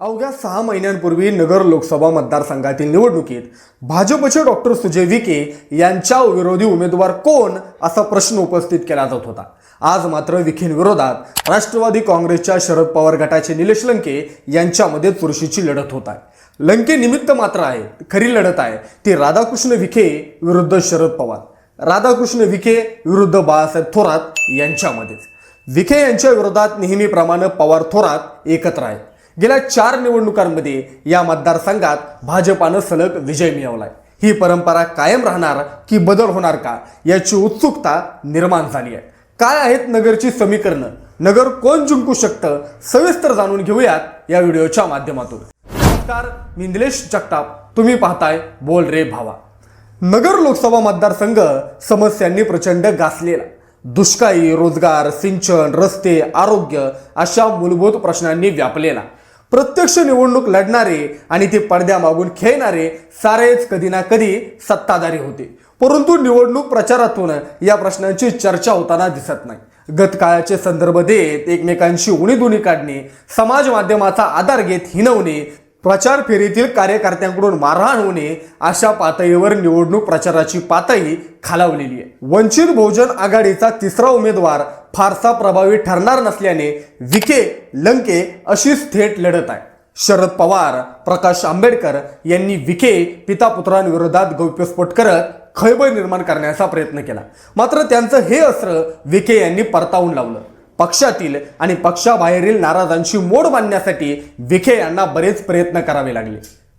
अवघ्या सहा महिन्यांपूर्वी नगर लोकसभा मतदारसंघातील निवडणुकीत भाजपचे डॉक्टर सुजय विखे यांच्या विरोधी उमेदवार कोण असा प्रश्न उपस्थित केला जात होता. आज मात्र विखेंविरोधात राष्ट्रवादी काँग्रेसच्या शरद पवार गटाचे निलेश लंके यांच्यामध्ये चुरशीची लढत होत आहे. लंके निमित्त मात्र आहे खरी लढत आहे ती राधाकृष्ण विखे विरुद्ध शरद पवार. राधाकृष्ण विखे विरुद्ध बाळासाहेब थोरात यांच्यामध्येच. विखे यांच्या विरोधात नेहमीप्रमाणे पवार थोरात एकत्र आहेत. गेल्या चार निवडणुकांमध्ये या मतदारसंघात भाजपानं सलग विजय मिळवलाय. ही परंपरा कायम राहणार की बदल होणार का याची उत्सुकता निर्माण झाली आहे. काय आहेत नगरची समीकरणं? नगर कोण जिंकू शकतं? सविस्तर जाणून घेऊयात या व्हिडिओच्या माध्यमातून. नमस्कार मी निलेश जगताप. तुम्ही पाहताय बोल रे भावा. नगर लोकसभा मतदारसंघ समस्यांनी प्रचंड गासलेला. दुष्काळी रोजगार सिंचन रस्ते आरोग्य अशा मूलभूत प्रश्नांनी व्यापलेला. प्रत्यक्ष निवडणूक लढणारे आणि ते पडद्यामागून खेळणारे सारेच कधी ना कधी सत्ताधारी होते. परंतु निवडणूक प्रचारातून या प्रश्नांची चर्चा होताना दिसत नाही. गतकाळाचे संदर्भ देत एकमेकांशी उणीधुणी काढणे समाज माध्यमाचा आधार घेत हिनवणे प्रचार फेरीतील कार्यकर्त्यांकडून मारहाण होणे अशा पातळीवर निवडणूक प्रचाराची पातळी खालावलेली आहे. वंचित बहुजन आघाडीचा तिसरा उमेदवार फारसा प्रभावी ठरणार नसल्याने विखे लंके अशीच थेट लढत आहे. शरद पवार प्रकाश आंबेडकर यांनी विखे पिता पुत्रांविरोधात गौप्यस्फोट करत खळबळ निर्माण करण्याचा प्रयत्न केला. मात्र त्यांचं हे अस्त्र विखे यांनी परतावून लावलं. पक्षातील आणि पक्षाबाहेरील नाराजांशी मोड बांधण्यासाठी विखे यांना बरेच प्रयत्न करावे लागले.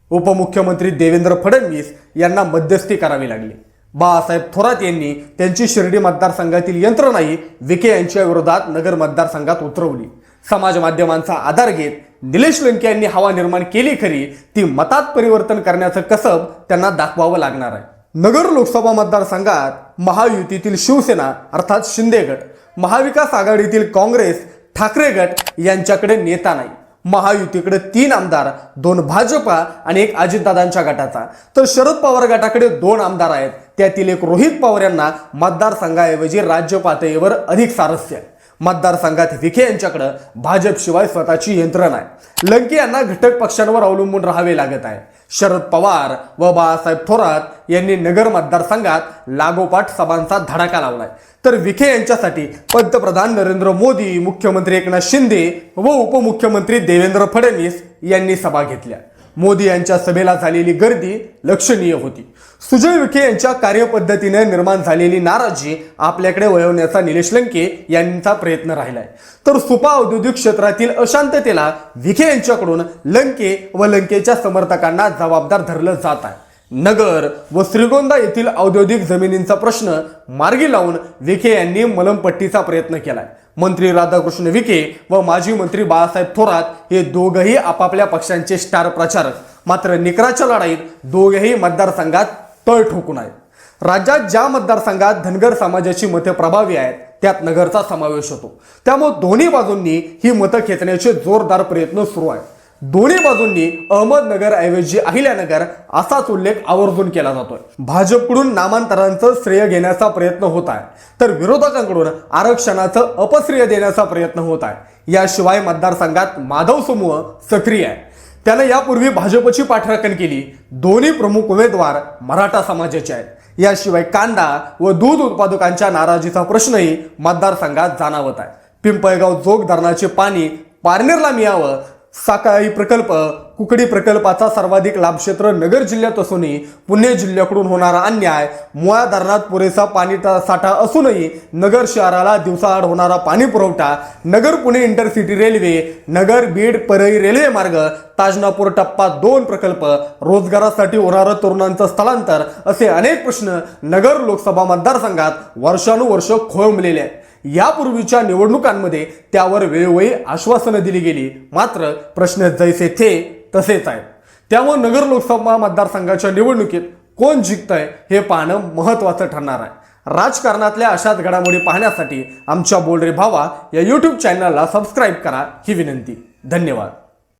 उपमुख्यमंत्री देवेंद्र फडणवीस यांना मध्यस्थी करावी लागली. बाळासाहेब थोरात यांनी त्यांची शिर्डी मतदारसंघातील यंत्रणाही विखे यांच्या विरोधात नगर मतदारसंघात उतरवली. समाज माध्यमांचा आधार घेत निलेश लंके यांनी हवा निर्माण केली खरी ती मतात परिवर्तन करण्याचं कसब त्यांना दाखवावं लागणार आहे. नगर लोकसभा मतदारसंघात महायुतीतील शिवसेना अर्थात शिंदे गट महाविकास आघाडीतील काँग्रेस ठाकरे गट यांच्याकडे नेता नाही. महायुतीकडे तीन आमदार दोन भाजपा आणि एक अजितदादांच्या गटाचा. तर शरद पवार गटाकडे दोन आमदार आहेत. त्यातील एक रोहित पवार यांना मतदारसंघाऐवजी राज्य पातळीवर अधिक सारस्य आहे मतदारसंघात विखे यांच्याकडं भाजपशिवाय स्वतःची यंत्रणा आहे. लंके यांना घटक पक्षांवर अवलंबून राहावे लागत आहे. शरद पवार व बाळासाहेब थोरात यांनी नगर मतदारसंघात लागोपाठ सभांचा धडाका लावलाय. तर विखे यांच्यासाठी पंतप्रधान नरेंद्र मोदी मुख्यमंत्री एकनाथ शिंदे व उपमुख्यमंत्री देवेंद्र फडणवीस यांनी सभा घेतल्या. मोदी यांच्या सभेला झालेली गर्दी लक्षणीय होती. सुजय विखे यांच्या कार्यपद्धतीने निर्माण झालेली नाराजी आपल्याकडे वळवण्याचा निलेश लंके यांचा प्रयत्न राहिलाय. तर सुपा औद्योगिक क्षेत्रातील अशांततेला विखे यांच्याकडून लंके व लंकेच्या समर्थकांना जबाबदार धरलं जात आहे. नगर व श्रीगोंदा येथील औद्योगिक जमिनींचा प्रश्न मार्गी लावून विखे यांनी मलमपट्टीचा प्रयत्न केलाय. मंत्री राधाकृष्ण विखे व माजी मंत्री बाळासाहेब थोरात हे दोघही आपापल्या पक्षांचे स्टार प्रचारक. मात्र निकराच्या लढाईत दोघेही मतदारसंघात तळ ठोकून आहेत. राज्यात ज्या मतदारसंघात धनगर समाजाची मते प्रभावी आहेत त्यात नगरचा समावेश होतो. त्यामुळे दोन्ही बाजूंनी ही मतं खेचण्याचे जोरदार प्रयत्न सुरू आहेत. दोन्ही बाजूंनी अहमदनगर ऐवजी अहिल्यानगर असाच उल्लेख आवर्जून केला जातोय. भाजपकडून नामांतरांचं श्रेय घेण्याचा प्रयत्न होत आहे तर विरोधकांकडून आरक्षणाचं अपश्रेय देण्याचा प्रयत्न होत आहे याशिवाय मतदारसंघात माधव समूह सक्रिय आहे. त्यानं यापूर्वी भाजपची पाठराखण केली. दोन्ही प्रमुख उमेदवार मराठा समाजाचे आहेत. याशिवाय कांदा व दूध उत्पादकांच्या नाराजीचा प्रश्नही मतदारसंघात जाणवत आहे. पिंपळगाव जोग धरणाचे पाणी पारनेरला मिळावं साकाळी प्रकल्प कुकडी प्रकल्पाचा सर्वाधिक लाभक्षेत्र नगर जिल्ह्यात असूनही पुणे जिल्ह्याकडून होणारा अन्याय मुळा धरणात पुरेसा पाणी साठा असूनही नगर शहराला दिवसाआड होणारा पाणी पुरवठा Nagar Pune intercity railway Nagar Beed Parli railway मार्ग ताजनापूर टप्पा दोन प्रकल्प रोजगारासाठी होणारं तरुणांचं स्थलांतर असे अनेक प्रश्न नगर लोकसभा मतदारसंघात वर्षानुवर्ष खोळंबलेले आहेत. यापूर्वीच्या निवडणुकांमध्ये त्यावर वेळोवेळी आश्वासनं दिली गेली. मात्र प्रश्न जैसे थे तसेच आहेत. त्यामुळे नगर लोकसभा मतदारसंघाच्या निवडणुकीत कोण जिंकतंय हे पाहणं महत्त्वाचं ठरणार आहे. राजकारणातल्या अशाच घडामोडी पाहण्यासाठी आमच्या बोलरे भावा या यूट्यूब चॅनलला सबस्क्राईब करा ही विनंती. धन्यवाद.